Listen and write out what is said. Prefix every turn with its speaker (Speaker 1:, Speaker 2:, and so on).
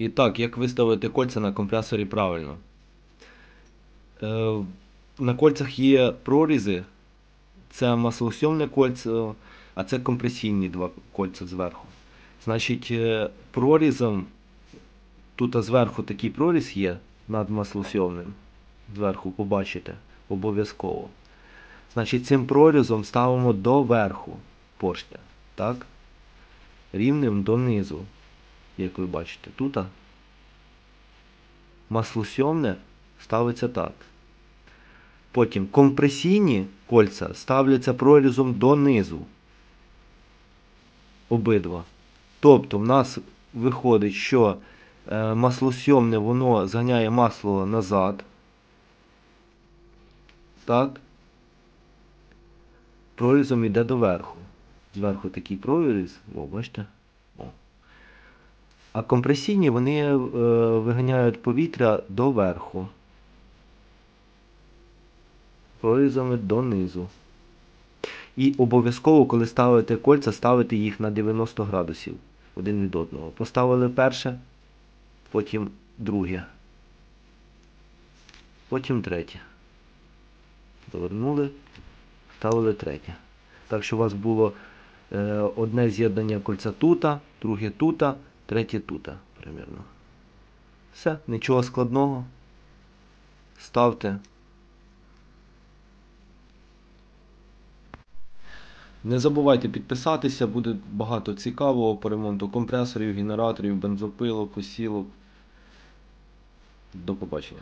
Speaker 1: І так, як виставити кольця на компресорі правильно? Е, на кольцях є прорізи. Це маслосйомне кольцо, а це компресійні два кольця зверху. Значить, е, прорізом, тут зверху такий проріз є над маслосйомним. Зверху побачите обов'язково. Значить, цим прорізом ставимо до верху поршня. Так? Рівнем донизу. Як ви бачите, тут маслосйомне ставиться так. Потім компресійні кольця ставляться прорізом донизу. Обидва. Тобто в нас виходить, що е, маслосйомне воно зганяє масло назад. Так. Прорізом йде доверху. Зверху такий проріз. О, бачите? О. А компресійні вони е, виганяють повітря доверху. Прорізами донизу. І обов'язково, коли ставите кольця, ставити їх на 90 градусів один від одного. Поставили перше, потім друге. Потім третє. Повернули, ставили третє. Так що у вас було е, одне з'єднання кольця тута, друге тута, третє тут Примерно. Все, нічого складного. Ставте. Не забувайте підписатися, буде багато цікавого по ремонту компресорів, генераторів, бензопилок, осілок. До побачення.